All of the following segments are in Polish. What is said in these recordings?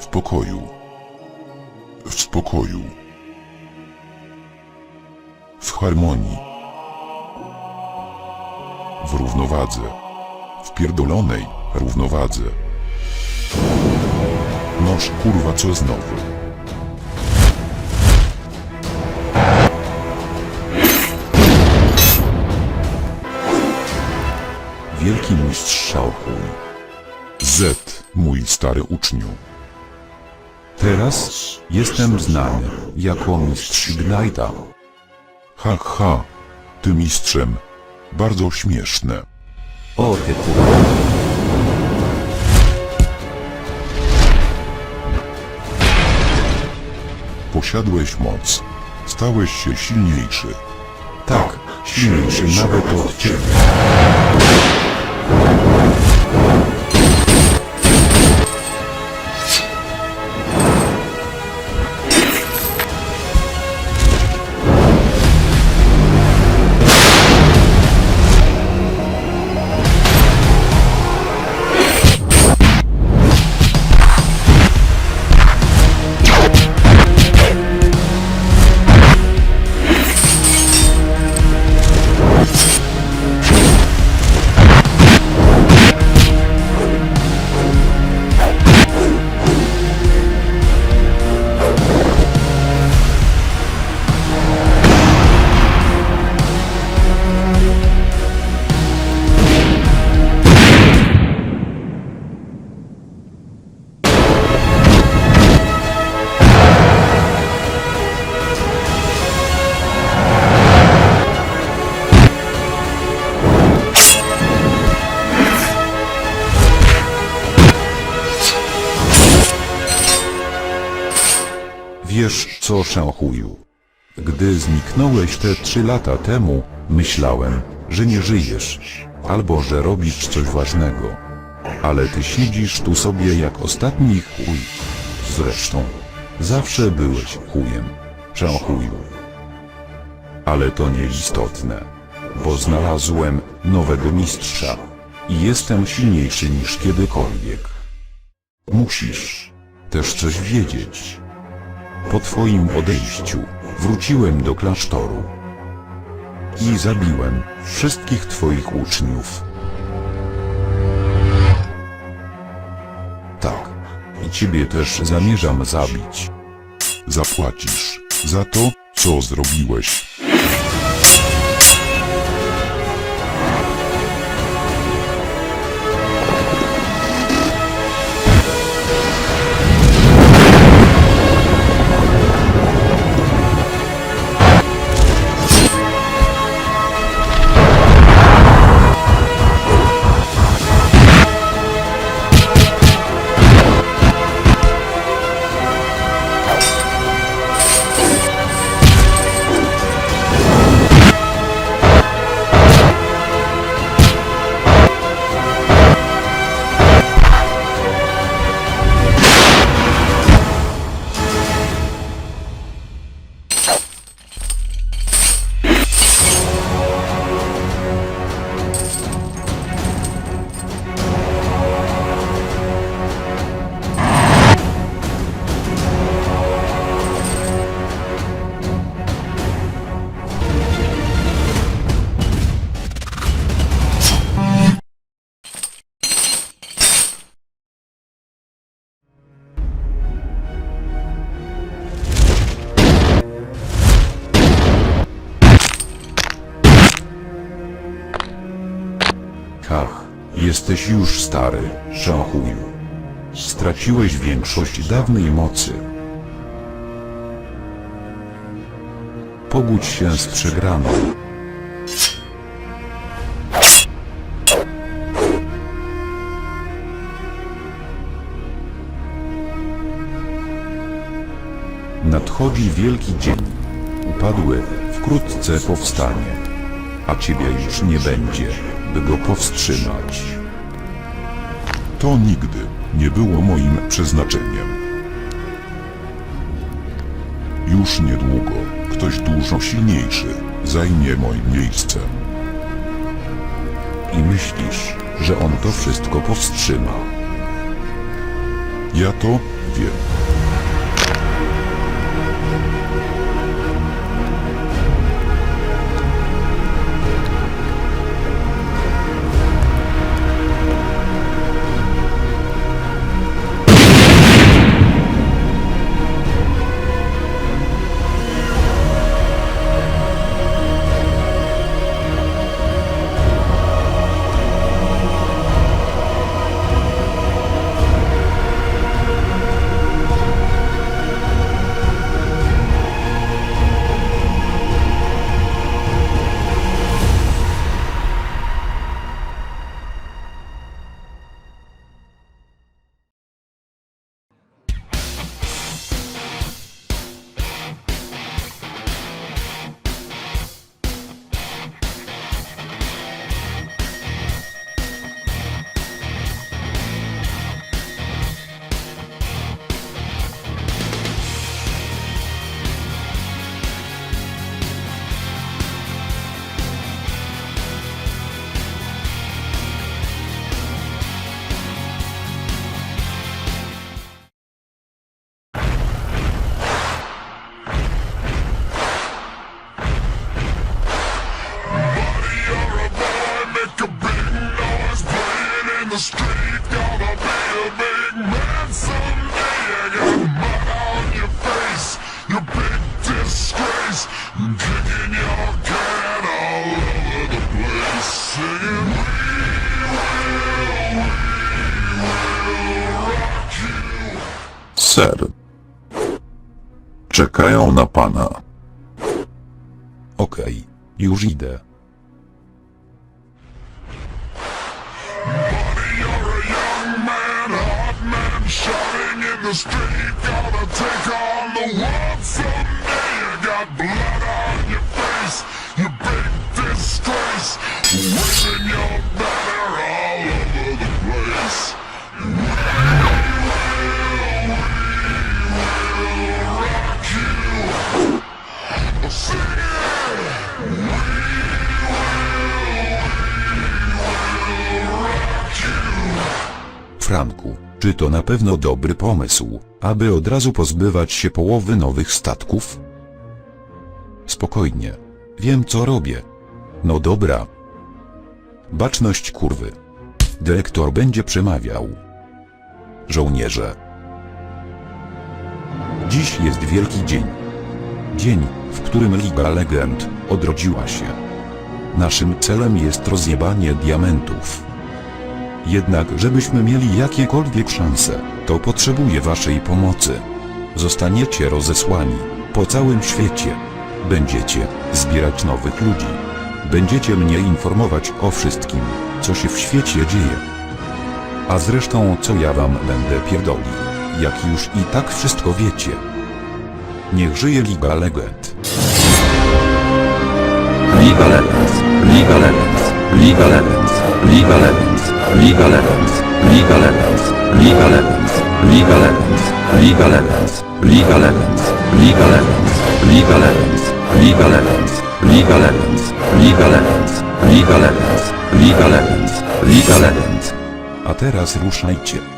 W pokoju. W spokoju. W harmonii. W równowadze. W pierdolonej równowadze. Noż kurwa co znowu. Wielki mistrz Szałkuj. Z, mój stary uczniu. Teraz jestem znany jako mistrz Ignite'a. Ha, ha, ty mistrzem. Bardzo śmieszne. O ty kurwa. Posiadłeś moc. Stałeś się silniejszy. Tak, silniejszy nawet od ciebie. Wiesz co, Szanchuju? Gdy zniknąłeś te trzy lata temu, myślałem, że nie żyjesz, albo że robisz coś ważnego. Ale ty siedzisz tu sobie jak ostatni chuj. Zresztą, zawsze byłeś chujem, Szanchuju. Ale to nieistotne, bo znalazłem nowego mistrza i jestem silniejszy niż kiedykolwiek. Musisz też coś wiedzieć. Po twoim odejściu wróciłem do klasztoru i zabiłem wszystkich twoich uczniów. Tak, i ciebie też zamierzam zabić. Zapłacisz za to, co zrobiłeś. Kach, jesteś już stary, Szanchuju. Straciłeś większość dawnej mocy. Pogódź się z przegraną. Nadchodzi wielki dzień. Upadły wkrótce powstanie. A ciebie już nie będzie, by go powstrzymać. To nigdy nie było moim przeznaczeniem. Już niedługo ktoś dużo silniejszy zajmie moje miejsce. I myślisz, że on to wszystko powstrzyma. Ja to wiem. Ser. Czekają na pana. Okej, już idę. You're a young man, hot man, shouting in the street. Gonna take on the world someday. You got blood you big disgrace. Banner all over the place. Franku, czy to na pewno dobry pomysł, aby od razu pozbywać się połowy nowych statków? Spokojnie. Wiem co robię. No dobra. Baczność kurwy. Dyrektor będzie przemawiał. Żołnierze. Dziś jest wielki dzień. Dzień, w którym Liga Legend odrodziła się. Naszym celem jest rozjebanie diamentów. Jednak żebyśmy mieli jakiekolwiek szanse, to potrzebuję waszej pomocy. Zostaniecie rozesłani po całym świecie. Będziecie zbierać nowych ludzi. Będziecie mnie informować o wszystkim, co się w świecie dzieje. A zresztą co ja wam będę pierdolił, jak już i tak wszystko wiecie. Niech żyje Liga Legend. Liga Legends, Liga Legends, Liga Legends, Liga Legends, Liga Legends, Liga Legends, Liga Legends, Liga Legends, Liga Legends, Liga Legends, Liga Legends, Liga Legends, Liga Legends, Liga Legends, Liga Legends, Liga Legends, Liga Legends, Liga Legends. A teraz ruszajcie.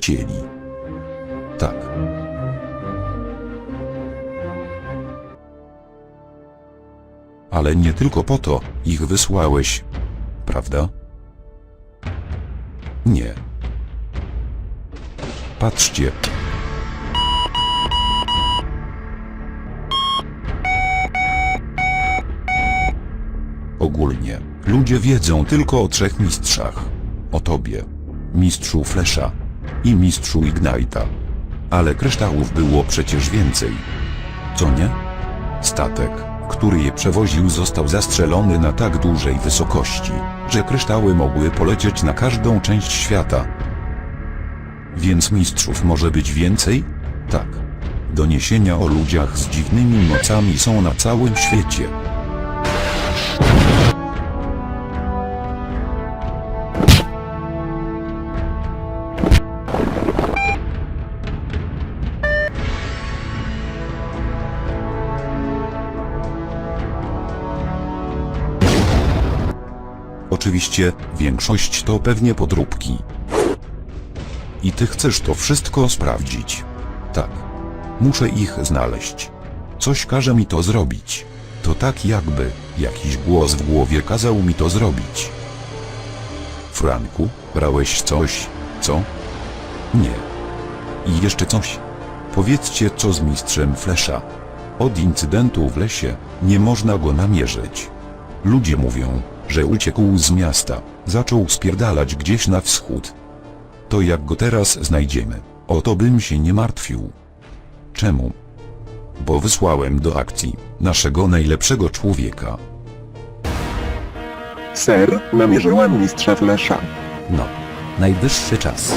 I polecieli. Tak. Ale nie tylko po to ich wysłałeś. Prawda? Nie. Patrzcie. Ogólnie, ludzie wiedzą tylko o trzech mistrzach. O tobie. Mistrzu Flesza. I mistrzu Ignite'a. Ale kryształów było przecież więcej. Co nie? Statek, który je przewoził został zastrzelony na tak dużej wysokości, że kryształy mogły polecieć na każdą część świata. Więc mistrzów może być więcej? Tak. Doniesienia o ludziach z dziwnymi mocami są na całym świecie. Oczywiście, większość to pewnie podróbki. I ty chcesz to wszystko sprawdzić. Tak. Muszę ich znaleźć. Coś każe mi to zrobić. To tak jakby jakiś głos w głowie kazał mi to zrobić. Franku, brałeś coś, co? Nie. I jeszcze coś. Powiedzcie co z mistrzem Flesza. Od incydentu w lesie nie można go namierzyć. Ludzie mówią, że uciekł z miasta, zaczął spierdalać gdzieś na wschód. To jak go teraz znajdziemy, o to bym się nie martwił. Czemu? Bo wysłałem do akcji naszego najlepszego człowieka. Ser, namierzyłem mistrza Flesza. No. Najwyższy czas.